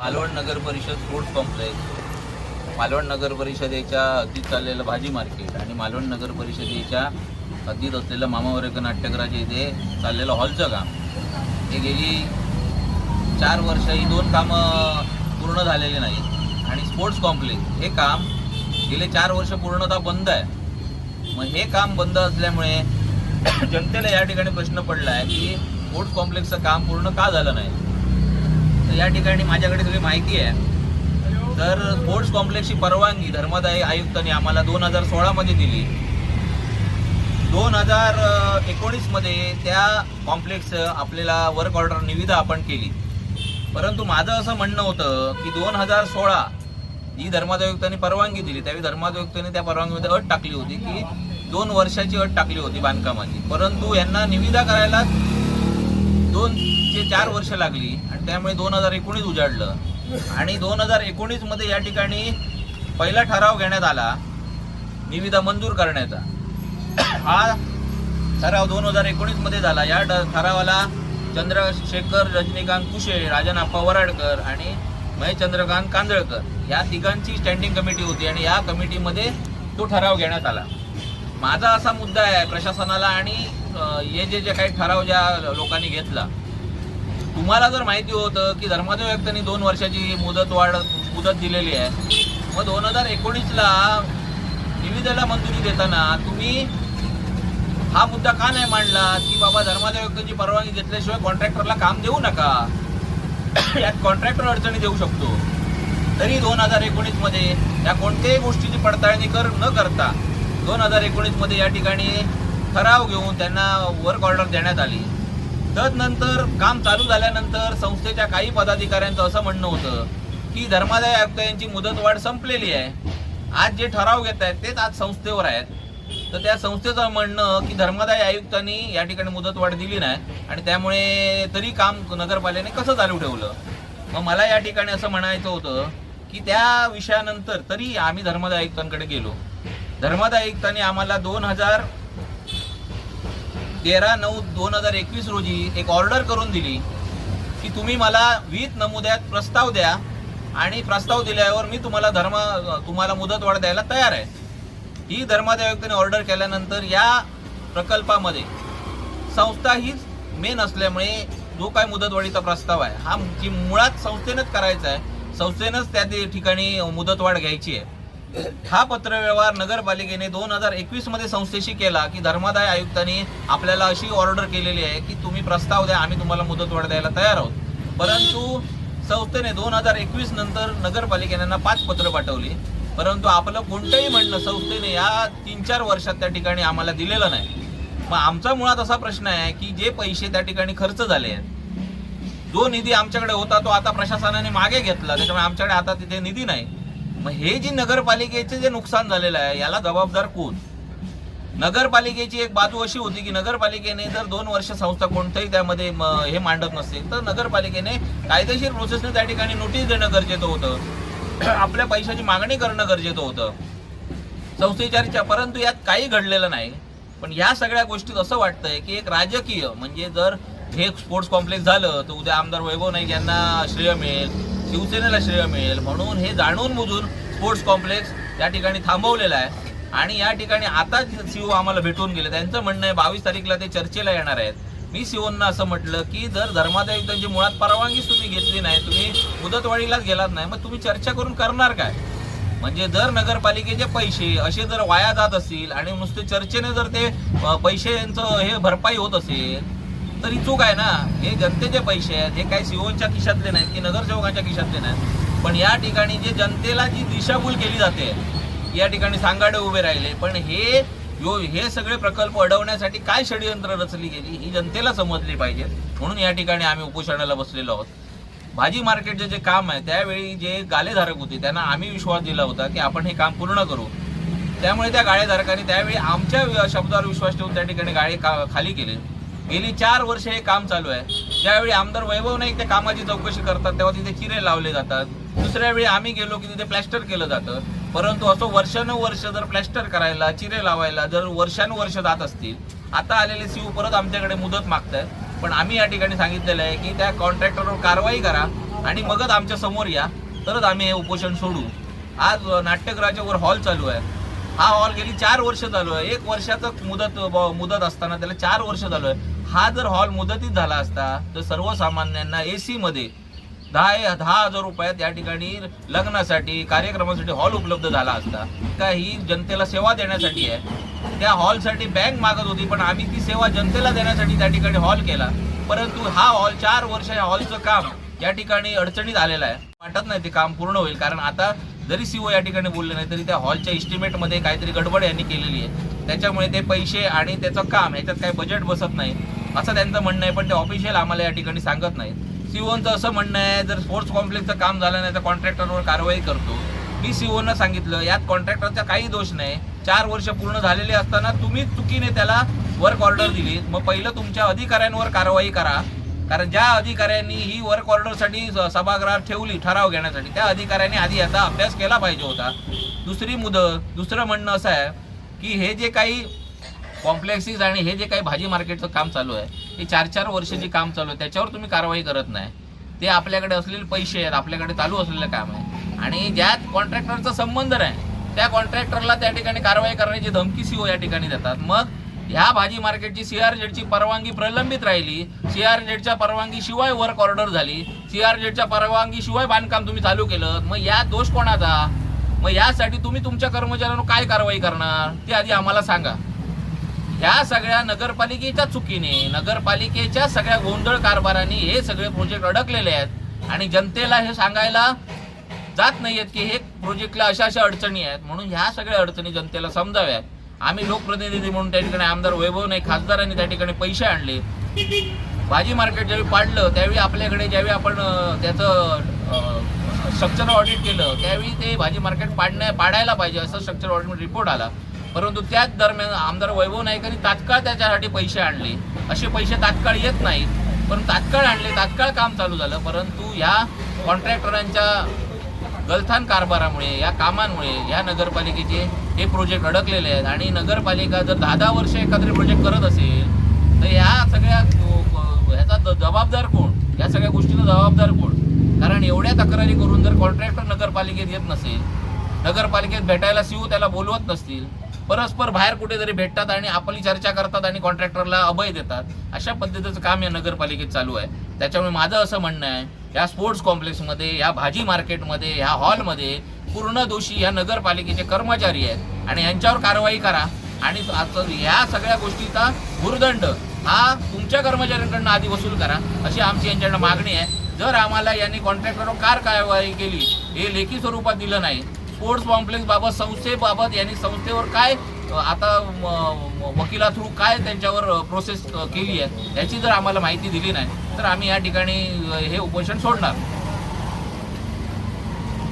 मालवण नगर परिषद sports complex Malvan नगर परिषदेच्या हद्दीत चाललेलं भाजी मार्केट आणि मालवण नगर परिषदेच्या हद्दीत असलेलं मामावर्ग नाट्यगृहाच्या इथे चाललेलं हॉलचं काम. हे गेली चार वर्ष ही दोन कामं पूर्ण झालेली नाहीत. आणि स्पोर्ट्स कॉम्प्लेक्स हे काम गेले चार वर्ष पूर्णतः बंद आहे. मग हे काम बंद असल्यामुळे जनतेला या ठिकाणी प्रश्न पडला आहे की स्पोर्ट्स कॉम्प्लेक्सचं काम पूर्ण का झालं नाही? तर या ठिकाणी माझ्याकडे सगळी माहिती आहे. तर स्पोर्ट्स कॉम्प्लेक्सची परवानगी धर्मदाय आयुक्तांनी आम्हाला दोन हजार सोळामध्ये दिली. दोन हजार एकोणीसमध्ये त्या कॉम्प्लेक्स आपल्याला वर्क ऑर्डर निविदा आपण केली. परंतु माझं असं म्हणणं होतं की दोन हजार सोळा जी धर्मादायुक्तांनी परवानगी दिली. त्यावेळी धर्मादायुक्तांनी त्या परवानगीमध्ये अट टाकली होती की दोन वर्षाची अट टाकली होती बांधकामाची. परंतु यांना निविदा करायला दोन ते चार वर्ष लागली आणि त्यामुळे दोन हजार एकोणीस उजाडलं. आणि दोन हजार एकोणीसमध्ये या ठिकाणी पहिला ठराव घेण्यात आला. निविदा मंजूर करण्याचा. हा ठराव दोन हजार एकोणीसमध्ये झाला. या ठरावाला चंद्रशेखर रजनीकांत कुशे राजन आप्पा वराडकर आणि महेश चंद्रकांत कांदळकर या तिघांची स्टँडिंग कमिटी होती आणि या कमिटीमध्ये तो ठराव घेण्यात आला. माझा असा मुद्दा आहे प्रशासनाला आणि हे जे जे काही ठराव ज्या लोकांनी घेतला तुम्हाला जर माहिती होतं की धर्मादेव आयुक्तांनी दोन वर्षाची मुदत वाढ मुदत दिलेली आहे मग दोन हजार एकोणीसला निविदेला मंजुरी देताना तुम्ही हा मुद्दा का नाही मांडला की बाबा धर्मादेव आयुक्तांची परवानगी घेतल्याशिवाय कॉन्ट्रॅक्टरला काम देऊ नका? यात कॉन्ट्रॅक्टर अडचणी देऊ शकतो. तरी दोन हजार एकोणीसमध्ये या कोणत्याही गोष्टीची पडताळणी कर न करता दोन हजार एकोणीसमध्ये या ठिकाणी ठराव घेऊन त्यांना वर्क ऑर्डर देण्यात आली. तदनंतर काम चालू झाल्यानंतर संस्थेच्या काही पदाधिकाऱ्यांचं असं म्हणणं होतं की धर्मादाय आयुक्त यांची मुदतवाढ संपलेली आहे. आज जे ठराव घेत आहेत तेच आज संस्थेवर आहेत. तर त्या संस्थेचं म्हणणं की धर्मादाय आयुक्तांनी या ठिकाणी मुदतवाढ दिली नाही आणि त्यामुळे तरी काम नगरपालिकेने कसं चालू ठेवलं? मग मला या ठिकाणी असं म्हणायचं होतं की त्या विषयानंतर तरी आम्ही धर्मादाय आयुक्तांकडे गेलो. धर्मादाय आयुक्तांनी आम्हाला दोन हजार तेरा नऊ दोन हजार एकवीस रोजी एक ऑर्डर करून दिली की तुम्ही मला वीज नमुद्यात प्रस्ताव द्या आणि प्रस्ताव दिल्यावर मी तुम्हाला धर्म तुम्हाला मुदतवाढ द्यायला तयार आहे. ही धर्मादाय आयुक्तांनी ऑर्डर केल्यानंतर या प्रकल्पामध्ये संस्था हीच मेन असल्यामुळे जो काय मुदतवाढीचा प्रस्ताव आहे हा की मुळात संस्थेनंच करायचा आहे संस्थेनंच त्या ते ठिकाणी मुदतवाढ घ्यायची आहे. हा पत्रव्यवहार नगरपालिकेने दोन हजार एकवीसमध्ये संस्थेशी केला की धर्मादाय आयुक्तांनी आपल्याला अशी ऑर्डर केलेली आहे की तुम्ही प्रस्ताव द्या आम्ही तुम्हाला मुदतवाढ द्यायला तयार आहोत. परंतु संस्थेने दोन हजार एकवीस नंतर नगरपालिकेने पाच पत्र पाठवली. परंतु आपलं कोणतंही म्हणणं संस्थेने या तीन चार वर्षात त्या ठिकाणी आम्हाला दिलेलं नाही. मग आमचा मुळात असा प्रश्न आहे की जे पैसे त्या ठिकाणी खर्च झाले आहेत जो निधी आमच्याकडे होता तो आता प्रशासनाने मागे घेतला. त्याच्यामुळे आमच्याकडे आता तिथे निधी नाही. मग हे जी नगरपालिकेचे जे नुकसान झालेलं आहे याला जबाबदार कोण? नगरपालिकेची एक बाजू अशी होती की नगरपालिकेने जर दोन वर्ष संस्था कोणतंही त्यामध्ये म- हे मांडत नसेल तर नगरपालिकेने कायदेशीर प्रोसेसने त्या ठिकाणी नोटीस देणं गरजेचं होतं. आपल्या पैशाची मागणी करणं गरजेचं होतं. संस्थेच्या परंतु यात काही घडलेलं नाही पण या सगळ्या गोष्टीत असं वाटतंय की एक राजकीय म्हणजे जर हे स्पोर्ट्स कॉम्प्लेक्स झालं तर उद्या आमदार वैभव नाईक यांना श्रेय मिळेल. शिवसेनेला श्रेय मिळेल म्हणून हे जाणून बुजून स्पोर्ट्स कॉम्प्लेक्स त्या ठिकाणी थांबवलेलं आहे. आणि या ठिकाणी आता सीओ आम्हाला भेटून गेले. त्यांचं म्हणणं आहे बावीस तारीखला ते चर्चेला येणार आहेत. मी सीओना असं म्हटलं की जर धर्मादायुक्तांची मुळात परवानगीच तुम्ही घेतली नाही तुम्ही मुदतवाढीलाच गेलात नाही मग तुम्ही चर्चा करून करणार काय? म्हणजे जर नगरपालिकेचे पैसे असे जर वाया जात असतील आणि नुसते चर्चेने जर ते पैसे पैशांचं हे भरपाई होत असेल तरी चूक आहे ना? हे जनतेचे पैसे आहेत हे काही सीओच्या खिशातले नाहीत की नगरसेवकांच्या खिशातले नाहीत. पण या ठिकाणी जे जनतेला जी दिशाभूल केली जाते या ठिकाणी सांगाडे उभे राहिले. पण हे यो हे सगळे प्रकल्प अडवण्यासाठी काय षडयंत्र रचली गेली ही जनतेला समजली पाहिजे. म्हणून या ठिकाणी आम्ही उपोषणाला बसलेलो आहोत. भाजी मार्केटचे जे काम आहे त्यावेळी जे गालेधारक होते त्यांना आम्ही विश्वास दिला होता की आपण हे काम पूर्ण करू. त्यामुळे त्या गाळेधारकांनी त्यावेळी आमच्या शब्दावर विश्वास ठेवून त्या ठिकाणी गाळे का खाली केले. गेली चार वर्ष हे काम चालू आहे. ज्यावेळी आमदार वैभव नाईक त्या कामाची चौकशी करतात तेव्हा तिथे चिरे लावले जातात. दुसऱ्या वेळी आम्ही गेलो की तिथे प्लॅस्टर केलं जातं. परंतु असं वर्षानुवर्ष जर प्लॅस्टर करायला चिरे लावायला जर वर्षानुवर्ष जात असतील आता आलेले सीओ परत आमच्याकडे मुदत मागतायत. पण आम्ही या ठिकाणी सांगितलेलं आहे की त्या कॉन्ट्रॅक्टरवर कारवाई करा आणि मगच आमच्यासमोर या. तरच आम्ही हे उपोषण सोडू. आज नाट्यगृहाच्या वर हॉल चालू आहे. हा हॉल गेली चार वर्ष झालो आहे. एक वर्षाचं मुदत मुदत असताना त्याला चार वर्ष झालोय आहे. हा जर हॉल मुदतीत झाला असता तर सर्वसामान्यांना एसी मध्ये दहा दहा हजार रुपयात या ठिकाणी लग्नासाठी कार्यक्रमासाठी हॉल उपलब्ध झाला असता. का ही जनतेला सेवा देण्यासाठी आहे? त्या हॉलसाठी बँक मागत होती पण आम्ही ती सेवा जनतेला देण्यासाठी त्या ठिकाणी हॉल केला. परंतु हा हॉल चार वर्ष या हॉलचं काम या ठिकाणी अडचणीत आलेलं आहे. वाटत नाही ते काम पूर्ण होईल कारण आता जरी सीओ या ठिकाणी बोलले नाही तरी त्या हॉलच्या इस्टिमेटमध्ये काहीतरी गडबड यांनी केलेली आहे. त्याच्यामुळे ते पैसे आणि त्याचं काम ह्याच्यात काही बजेट बसत नाही असं त्यांचं म्हणणं आहे. पण ते ऑफिशियल आम्हाला या ठिकाणी सांगत नाहीत. सीओचं असं म्हणणं आहे जर स्पोर्ट्स कॉम्प्लेक्सचं काम झालं नाही तर कॉन्ट्रॅक्टरवर कारवाई करतो. मी सीओनं सांगितलं यात कॉन्ट्रॅक्टरचा काही दोष नाही. चार वर्ष पूर्ण झालेले असताना तुम्ही चुकीने त्याला वर्क ऑर्डर दिली. मग पहिलं तुमच्या अधिकाऱ्यांवर कारवाई करा. कारण ज्या अधिकाऱ्यांनी ही वर्क ऑर्डरसाठी स- सभागृहात ठेवली ठराव घेण्यासाठी त्या अधिकाऱ्यांनी आधी याचा अभ्यास केला पाहिजे होता. दुसरी मुदत दुसरं म्हणणं असं आहे की हे जे काही कॉम्प्लेक्सिस आणि हे जे काही भाजी मार्केटचं काम चालू आहे हे चार चार वर्ष जे काम चालू आहे त्याच्यावर तुम्ही कारवाई करत नाही. ते आपल्याकडे असलेले पैसे आहेत आपल्याकडे चालू असलेलं काम आहे. आणि ज्यात कॉन्ट्रॅक्टरचा संबंध आहे त्या कॉन्ट्रॅक्टरला त्या ठिकाणी कारवाई करण्याची धमकी सीओ या ठिकाणी देतात. मग ह्या भाजी मार्केटची सीआरझेडची परवानगी प्रलंबित राहिली. सीआरझेडच्या परवानगी शिवाय वर्क ऑर्डर झाली. सीआरझेडच्या परवानगी शिवाय बांधकाम तुम्ही चालू केलं. मग या दोष कोणाचा? मग यासाठी तुम्ही तुमच्या कर्मचाऱ्यांवर काय कारवाई करणार? ते आधी आम्हाला सांगा. ह्या सगळ्या नगरपालिकेच्या चुकीने नगरपालिकेच्या सगळ्या गोंधळ कारभाराने हे सगळे प्रोजेक्ट अडकलेले आहेत. आणि जनतेला हे सांगायला जात नाहीयेत की हे प्रोजेक्टला अशा अशा अडचणी आहेत. म्हणून ह्या सगळ्या अडचणी जनतेला समजाव्यात. आम्ही लोकप्रतिनिधी म्हणून त्या ठिकाणी आमदार वैभव नाही खासदारांनी त्या ठिकाणी पैसे आणले. भाजी मार्केट ज्यावेळी पाडलं त्यावेळी आपल्याकडे ज्यावेळी आपण त्याचं स्ट्रक्चर ऑडिट केलं त्यावेळी ते भाजी मार्केट पाडण्या पाडायला पाहिजे असं स्ट्रक्चर ऑडिट रिपोर्ट आला. परंतु त्याच दरम्यान आमदार वैभव नाईकांनी तात्काळ त्याच्यासाठी पैसे आणले. असे पैसे तात्काळ येत नाहीत. पण तात्काळ आणले तात्काळ काम चालू झालं. परंतु ह्या कॉन्ट्रॅक्टरांच्या गलथान कारभारामुळे या कामांमुळे या नगरपालिकेचे हे प्रोजेक्ट अडकलेले आहेत. आणि नगरपालिका जर दहा दहा वर्ष एखादे प्रोजेक्ट करत असेल तर ह्या सगळ्या ह्याचा जबाबदार कोण? या सगळ्या गोष्टीला जबाबदार कोण? कारण एवढ्या तक्रारी करून जर कॉन्ट्रॅक्टर नगरपालिकेत येत नसेल नगरपालिकेत भेटायला सीओ त्याला बोलवत नसतील परस्पर बाहेर कुठेतरी भेटतात आणि आपली चर्चा करतात आणि कॉन्ट्रॅक्टरला अभय देतात. अशा पद्धतीचं काम या नगरपालिकेत चालू आहे. त्याच्यामुळे माझं असं म्हणणं आहे या स्पोर्ट्स कॉम्प्लेक्समध्ये या भाजी मार्केटमध्ये या हॉलमध्ये पूर्ण दोषी ह्या नगरपालिकेचे कर्मचारी आहेत. आणि यांच्यावर कारवाई करा. आणि आता या सगळ्या गोष्टीचा भूर्दंड हा तुमच्या कर्मचाऱ्यांकडनं आधी वसूल करा. अशी आमची यांच्याकडनं मागणी आहे. जर आम्हाला यांनी कॉन्ट्रॅक्टरवर कार कारवाई केली हे लेखी स्वरूपात दिलं नाही स्पोर्ट्स कॉम्प्लेक्स बाबत संस्थेबाबत यांनी संस्थेवर काय आता म, वकिला थ्रू काय त्यांच्यावर प्रोसेस केली आहे याची जर आम्हाला माहिती दिली नाही तर आम्ही या ठिकाणी हे उपोषण सोडणार.